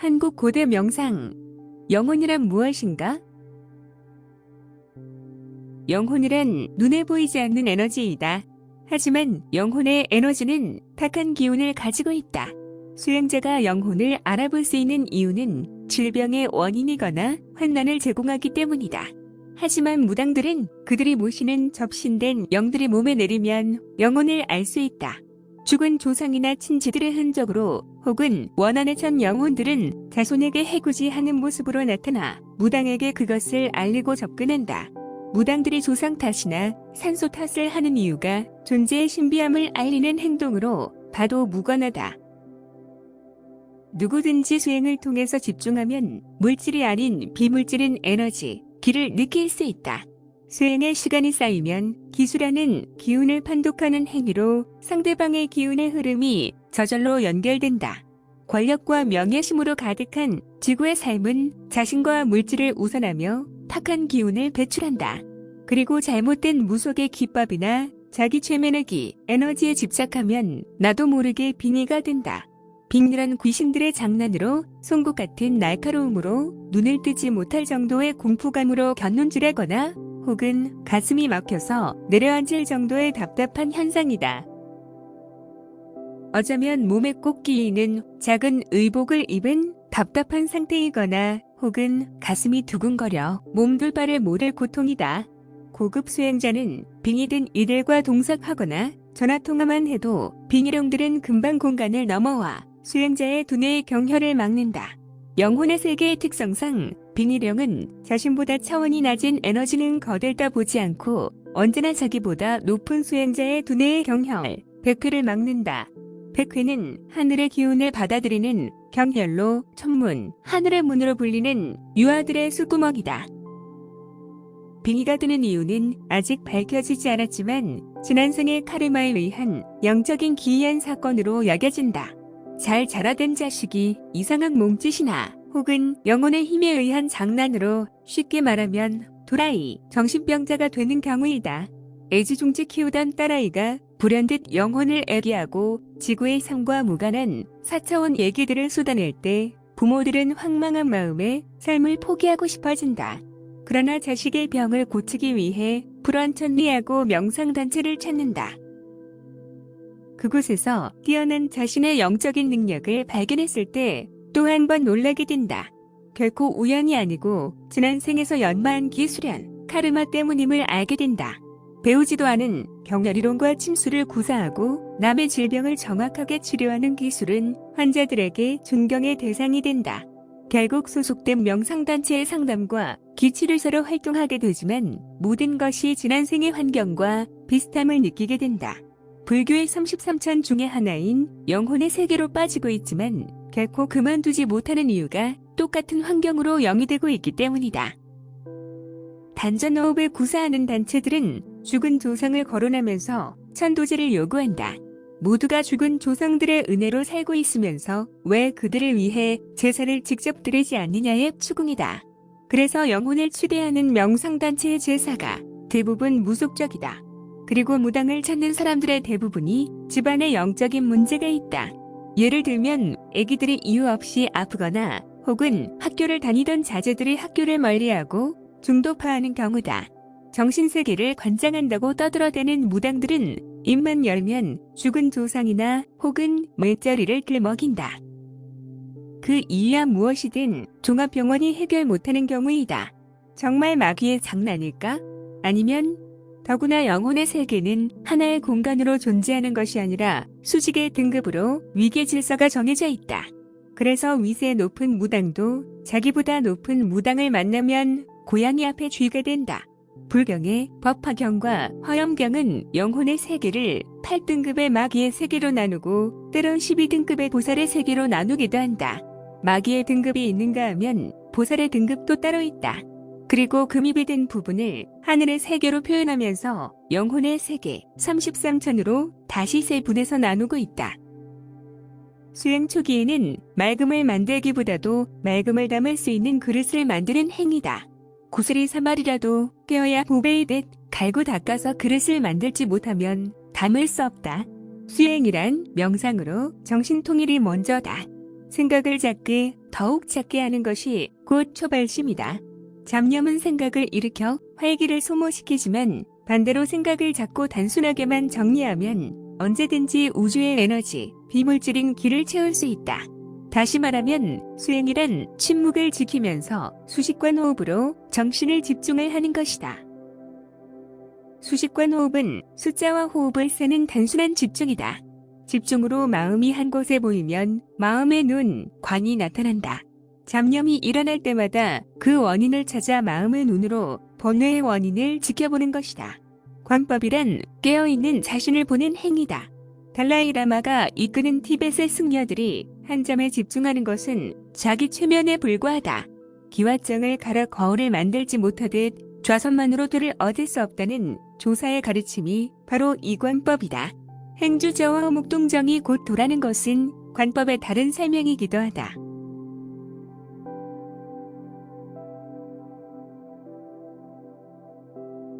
한국 고대 명상. 영혼이란 무엇인가? 영혼이란 눈에 보이지 않는 에너지이다. 하지만 영혼의 에너지는 탁한 기운을 가지고 있다. 수행자가 영혼을 알아볼 수 있는 이유는 질병의 원인이거나 환난을 제공하기 때문이다. 하지만 무당들은 그들이 모시는 접신된 영들의 몸에 내리면 영혼을 알 수 있다. 죽은 조상이나 친지들의 흔적으로 혹은 원한에 찬 영혼들은 자손에게 해구지하는 모습으로 나타나 무당에게 그것을 알리고 접근한다. 무당들이 조상 탓이나 산소 탓을 하는 이유가 존재의 신비함을 알리는 행동으로 봐도 무관하다. 누구든지 수행을 통해서 집중하면 물질이 아닌 비물질인 에너지, 기를 느낄 수 있다. 수행의 시간이 쌓이면 기수라는 기운을 판독하는 행위로 상대방의 기운의 흐름이 저절로 연결된다. 권력과 명예심으로 가득한 지구의 삶은 자신과 물질을 우선하며 탁한 기운을 배출한다. 그리고 잘못된 무속의 기법이나 자기 최면하기, 에너지에 집착하면 나도 모르게 빙의가 된다. 빙의란 귀신들의 장난으로 송곳 같은 날카로움으로 눈을 뜨지 못할 정도의 공포감으로 견눈질하거나 혹은 가슴이 막혀서 내려앉을 정도의 답답한 현상이다. 어쩌면 몸에 꼭 끼이는 작은 의복을 입은 답답한 상태이거나 혹은 가슴이 두근거려 몸둘 바를 모를 고통이다. 고급 수행자는 빙의된 이들과 동석하거나 전화통화만 해도 빙의령들은 금방 공간을 넘어와 수행자의 두뇌의 경혈을 막는다. 영혼의 세계의 특성상 빙의령은 자신보다 차원이 낮은 에너지는 거들다 보지 않고 언제나 자기보다 높은 수행자의 두뇌의 경혈, 백회를 막는다. 백회는 하늘의 기운을 받아들이는 경혈로 천문, 하늘의 문으로 불리는 유아들의 수구멍이다. 빙의가 드는 이유는 아직 밝혀지지 않았지만 지난 생의 카르마에 의한 영적인 기이한 사건으로 여겨진다. 잘 자라된 자식이 이상한 몸짓이나 혹은 영혼의 힘에 의한 장난으로 쉽게 말하면 도라이, 정신병자가 되는 경우이다. 애지중지 키우던 딸아이가 불현듯 영혼을 애기하고 지구의 삶과 무관한 4차원 얘기들을 쏟아낼 때 부모들은 황망한 마음에 삶을 포기하고 싶어진다. 그러나 자식의 병을 고치기 위해 불완천리하고 명상단체를 찾는다. 그곳에서 뛰어난 자신의 영적인 능력을 발견했을 때 또 한 번 놀라게 된다. 결코 우연이 아니고 지난 생에서 연마한 기술연, 카르마 때문임을 알게 된다. 배우지도 않은 경혈이론과 침수를 구사하고 남의 질병을 정확하게 치료하는 기술은 환자들에게 존경의 대상이 된다. 결국 소속된 명상단체의 상담과 기치를서로 활동하게 되지만 모든 것이 지난 생의 환경과 비슷함을 느끼게 된다. 불교의 33천 중의 하나인 영혼의 세계로 빠지고 있지만 결코 그만두지 못하는 이유가 똑같은 환경으로 영위되고 있기 때문이다. 단전호흡을 구사하는 단체들은 죽은 조상을 거론하면서 천도제를 요구한다. 모두가 죽은 조상들의 은혜로 살고 있으면서 왜 그들을 위해 제사를 직접 드리지 않느냐의 추궁이다. 그래서 영혼을 추대하는 명상단체의 제사가 대부분 무속적이다. 그리고 무당을 찾는 사람들의 대부분이 집안에 영적인 문제가 있다. 예를 들면 아기들이 이유 없이 아프거나 혹은 학교를 다니던 자제들이 학교를 멀리하고 중도파하는 경우다. 정신세계를 관장한다고 떠들어대는 무당들은 입만 열면 죽은 조상이나 혹은 물자리를 들먹인다. 그 이유야 무엇이든 종합병원이 해결 못하는 경우이다. 정말 마귀의 장난일까? 아니면 더구나 영혼의 세계는 하나의 공간으로 존재하는 것이 아니라 수직의 등급으로 위계 질서가 정해져 있다. 그래서 위세 높은 무당도 자기보다 높은 무당을 만나면 고양이 앞에 쥐게 된다. 불경의 법화경과 화엄경은 영혼의 세계를 8등급의 마귀의 세계로 나누고 때론 12등급의 보살의 세계로 나누기도 한다. 마귀의 등급이 있는가 하면 보살의 등급도 따로 있다. 그리고 금입이 된 부분을 하늘의 세계로 표현하면서 영혼의 세계 33천으로 다시 세 분에서 나누고 있다. 수행 초기에는 맑음을 만들기보다도 맑음을 담을 수 있는 그릇을 만드는 행위다. 구슬이 3알이라도 깨어야 보배이듯 갈고 닦아서 그릇을 만들지 못하면 담을 수 없다. 수행이란 명상으로 정신 통일이 먼저다. 생각을 작게 더욱 작게 하는 것이 곧 초발심이다. 잡념은 생각을 일으켜 활기를 소모시키지만 반대로 생각을 작고 단순하게만 정리하면 언제든지 우주의 에너지, 비물질인 기를 채울 수 있다. 다시 말하면 수행이란 침묵을 지키면서 수식관 호흡으로 정신을 집중을 하는 것이다. 수식관 호흡은 숫자와 호흡을 세는 단순한 집중이다. 집중으로 마음이 한 곳에 모이면 마음의 눈, 관이 나타난다. 잡념이 일어날 때마다 그 원인을 찾아 마음의 눈으로 번뇌의 원인을 지켜보는 것이다. 관법이란 깨어있는 자신을 보는 행위다. 달라이라마가 이끄는 티벳의 승려들이 한 점에 집중하는 것은 자기 최면에 불과하다. 기와장을 갈아 거울을 만들지 못하듯 좌선만으로 들을 얻을 수 없다는 조사의 가르침이 바로 이 관법이다. 행주저와 목동정이 곧 도라는 것은 관법의 다른 설명이기도 하다.